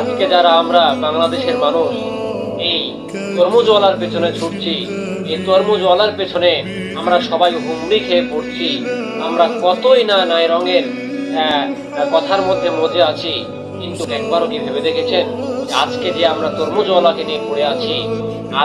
আজকে যারা আমরা বাংলাদেশের মানুষ, এই তরমুজওয়ালার পেছনে ছুটছি, এই তরমুজওয়ালার পেছনে আমরা সবাই হুমড়ি খেয়ে পড়ছি। আমরা কতই না নাই রঙের কথার মধ্যে মজে আছি। কিন্তু একবারও কি ভেবে দেখেছেন আজকে যে আমরা তরমুজওয়ালাকে নিয়ে পড়ে আছি,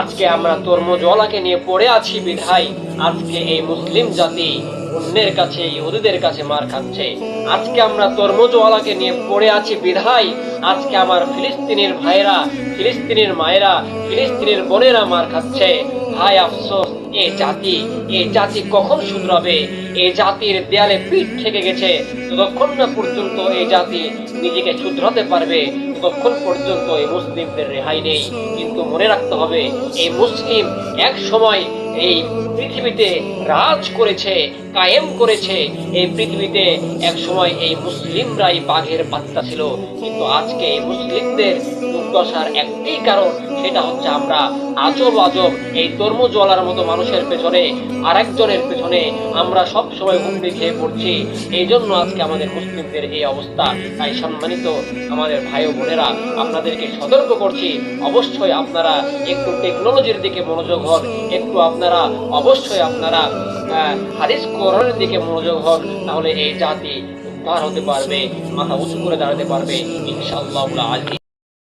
আজকে আমরা তরমুজওয়ালাকে নিয়ে পড়ে আছি বিধায় আজকে এই মুসলিম জাতি অন্যের কাছে, ইহুদিদের কাছে মার খাচ্ছে। আজকে আমরা তরমুজওয়ালাকে নিয়ে পড়ে আছি বিধায় আজকে আমার ফিলিস্তিনের ভাইরা ফিলিস্তিনের মায়েরা, ফিলিস্তিনের বোনেরা মার খাচ্ছে। ভাই, আফসোস, এ জাতি এ জাতি কখন শুধরাবে? এই জাতির দেয়ালে পিঠ থেকে গেছে। ততক্ষণ না পর্যন্ত এই জাতি নিজেকে শুধরাতে পারবে, ততক্ষণ পর্যন্ত এই মুসলিমদের রেহাই নেই। কিন্তু মনে রাখতে হবে, এই মুসলিম এক সময় এই পৃথিবীতে রাজ করেছে কায়েম করেছে। এই পৃথিবীতে এক সময় এই মুসলিমরাই বাঘের বাচ্চা ছিল। কিন্তু আজকে এই মুসলিমদের দুর্দশার একটি কারণ, সেটা হচ্ছে আমরা আজব আজব এই তরমুজওয়ালার মতো মানুষের পেছনে, আরেকজনের পেছনে আমরা সব সময় হুমড়ি খেয়ে পড়ছি। এই জন্য আজকে আমাদের মুসলিমদের এই অবস্থা। তাই সম্মানিত আমাদের ভাই বোনেরা, আপনাদেরকে সতর্ক করছি। অবশ্যই আপনারা একটু টেকনোলজির দিকে মনোযোগ হন। একটু আপনারা, অবশ্যই আপনারা হাদিস করণের দিকে মনোযোগ হন তাহলে এই জাতি উদ্ধার হতে পারবে, মাথা উঁচু করে দাঁড়াতে পারবে, ইনশাআল্লাহ আলী